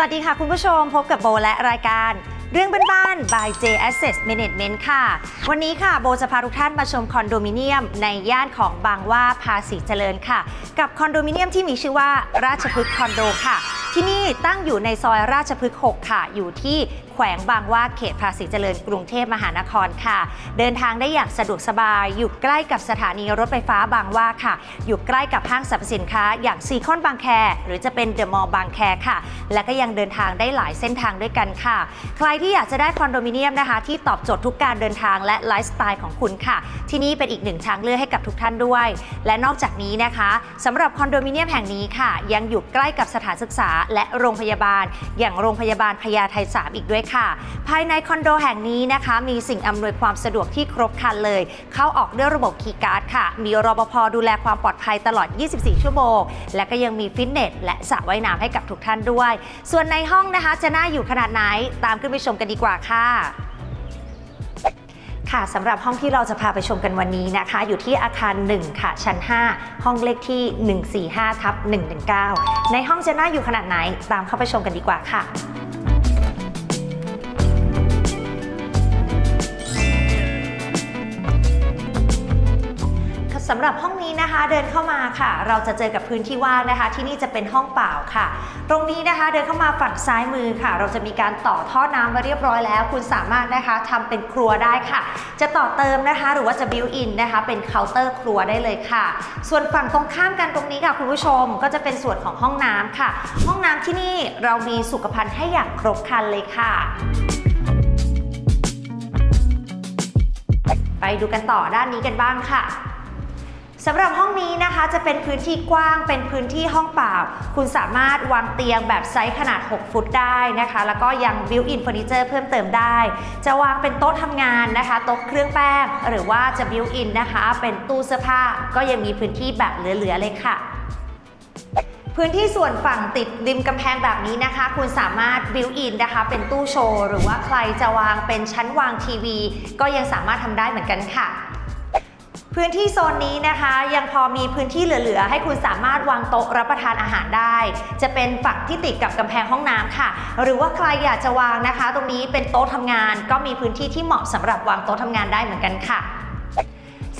วัสดีค่ะคุณผู้ชมพบกับโบและรายการเรื่องบ้านๆ by J Asset Management ค่ะ วันนี้ค่ะโบจะพาทุกท่านมาชมคอนโดมิเนียม ในย่านของบางว่าภาษีเจริญค่ะ กับคอนโดมิเนียมที่มีชื่อว่าราชพฤกษ์คอนโดค่ะ ที่นี่ตั้งอยู่ในซอยราชพฤกษ์ 6 ค่ะ อยู่ที่ แขวงบางว่าเขตภาษีเจริญกรุงเทพมหานครค่ะ เดินทางได้อย่างสะดวกสบาย อยู่ใกล้กับสถานีรถไฟฟ้าบางว่าค่ะ อยู่ใกล้กับห้างสรรพสินค้า อย่างซีคอนบางแค หรือจะเป็นเดอะมอลล์บางแคค่ะ และก็ยังเดินทางได้หลายเส้นทางด้วยกันค่ะ ใครที่อยากจะได้คอนโดมิเนียมนะคะ ที่ตอบโจทย์ทุกการเดินทางและไลฟ์สไตล์ของคุณค่ะ ที่นี่เป็นอีกหนึ่งทางเลือกให้กับทุกท่านด้วย และนอกจากนี้นะคะสำหรับคอนโดมิเนียมแห่งนี้ค่ะ ยังอยู่ใกล้กับสถานศึกษาและโรงพยาบาล อย่างโรงพยาบาลพญาไท3อีกด้วยค่ะ ภายในคอนโดแห่งนี้นะคะ มีสิ่งอำนวยความสะดวกที่ครบครันเลย เข้าออกด้วยระบบคีย์การ์ดค่ะ มีรปภดูแลความปลอดภัยตลอด 24 ชั่วโมง และก็ยังมีฟิตเนสและสระว่ายน้ำให้กับทุกท่านด้วย ส่วนในห้องนะคะจะน่าอยู่ขนาดไหนตามขึ้นไปชมกันดีกว่าค่ะค่ะสำหรับห้องที่เราจะพาไปชมกันวันนี้นะคะ อยู่ที่อาคาร 1 ค่ะ ชั้น 5 ห้องเลขที่ 145ทับ119 ในห้องจะน่าอยู่ขนาดไหน ตามเข้าไปชมกันดีกว่าค่ะ สำหรับห้องนี้นะคะเดินเข้ามาค่ะ เราจะเจอกับพื้นที่ว่างนะคะ ที่นี่จะเป็นห้องเปล่าค่ะ ตรงนี้นะคะเดินเข้ามาฝั่งซ้ายมือค่ะ เราจะมีการต่อท่อน้ำมาเรียบร้อยแล้ว คุณสามารถนะคะทำเป็นครัวได้ค่ะ จะต่อเติมนะคะ หรือว่าจะบิวอินนะคะ เป็นเคาน์เตอร์ครัวได้เลยค่ะ ส่วนฝั่งตรงข้ามกันตรงนี้ค่ะคุณผู้ชมก็จะเป็นส่วนของห้องน้ำค่ะ ห้องน้ำที่นี่เรามีสุขภัณฑ์ให้อย่างครบครันเลยค่ะไปดูกันต่อด้านนี้กันบ้างค่ะ สำหรับห้องนี้นะคะจะเป็นพื้นที่กว้างเป็นพื้นที่ห้องเปล่า คุณสามารถวางเตียงแบบไซส์ขนาด 6 ฟุตได้นะคะ แล้วก็ยังบิวอินเฟอร์นิเจอร์เพิ่มเติมได้ จะวางเป็นโต๊ะทำงานนะคะ โต๊ะเครื่องแป้ง หรือว่าจะบิวอินนะคะ เป็นตู้เสื้อผ้า ก็ยังมีพื้นที่แบบเหลือๆเลยค่ะพื้นที่ส่วนฝั่งติดริมกำแพงแบบนี้นะคะ คุณสามารถบิวอินนะคะ เป็นตู้โชว์ หรือว่าใครจะวางเป็นชั้นวางทีวี ก็ยังสามารถทำได้เหมือนกันค่ะ พื้นที่โซนนี้นะคะ ยังพอมีพื้นที่เหลือ ๆ ให้คุณสามารถวางโต๊ะรับประทานอาหารได้ จะเป็นฝักที่ติดกับกำแพงห้องน้ำค่ะ หรือว่าใครอยากจะวางนะคะ ตรงนี้เป็นโต๊ะทำงาน ก็มีพื้นที่ที่เหมาะสำหรับวางโต๊ะทำงานได้เหมือนกันค่ะ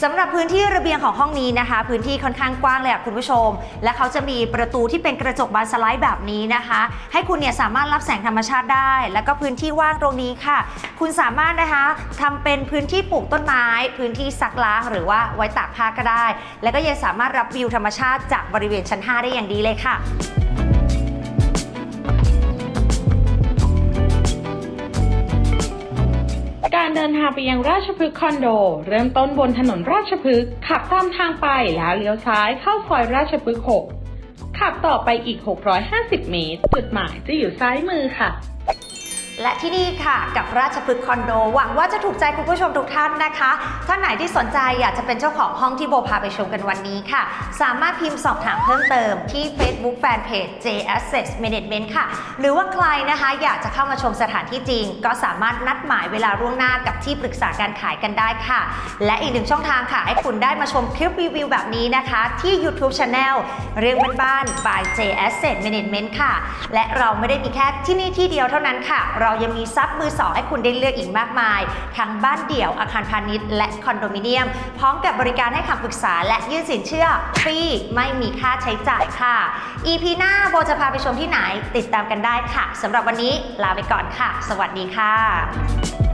สำหรับพื้นที่ระเบียงของห้องนี้นะคะ พื้นที่ค่อนข้างกว้างเลยอะคุณผู้ชม และเขาจะมีประตูที่เป็นกระจกบานสไลด์แบบนี้นะคะ ให้คุณเนี่ยสามารถรับแสงธรรมชาติได้ แล้วก็พื้นที่ว่างตรงนี้ค่ะ คุณสามารถนะคะทำเป็นพื้นที่ปลูกต้นไม้ พื้นที่ซักล้างหรือว่าไว้ตากผ้าก็ได้ แล้วก็ยังสามารถรับวิวธรรมชาติจากบริเวณชั้น 5 ได้อย่างดีเลยค่ะ การเดินทางไปยังราชพฤกษ์คอนโด เริ่มต้นบนถนนราชพฤกษ์ขับตามทางไปแล้วเลี้ยวซ้ายเข้าซอยราชพฤกษ์6ขับต่อไปอีก 650 เมตร จุดหมายจะอยู่ซ้ายมือค่ะ และที่นี่ค่ะกับราชพฤกษ์คอนโด หวังว่าจะถูกใจคุณผู้ชมทุกท่านนะคะ ท่านไหนที่สนใจอยากจะเป็นเจ้าของห้องที่โบพาไปชมกันวันนี้ค่ะ สามารถพิมพ์สอบถามเพิ่มเติมที่ Facebook Fanpage J Asset Management ค่ะ หรือว่าใครนะคะอยากจะเข้ามาชมสถานที่จริง ก็สามารถนัดหมายเวลาล่วงหน้ากับที่ปรึกษาการขายกันได้ค่ะ และอีกหนึ่งช่องทางค่ะ ให้คุณได้มาชมคลิปรีวิวแบบนี้นะคะ ที่ YouTube Channel เรื่องบ้านๆ by J Asset Management ค่ะ และเราไม่ได้มีแค่ที่นี่ที่เดียวเท่านั้นค่ะเรายังมีซับมือสองให้คุณได้เลือกอีกมากมาย ทั้งบ้านเดี่ยวอาคารพาณิชย์และคอนโดมิเนียม พร้อมกับบริการให้คำปรึกษาและยื่นสินเชื่อฟรีไม่มีค่าใช้จ่ายค่ะ EP หน้าโบจะพาไปชมที่ไหนติดตามกันได้ค่ะสำหรับวันนี้ลาไปก่อนค่ะ สวัสดีค่ะ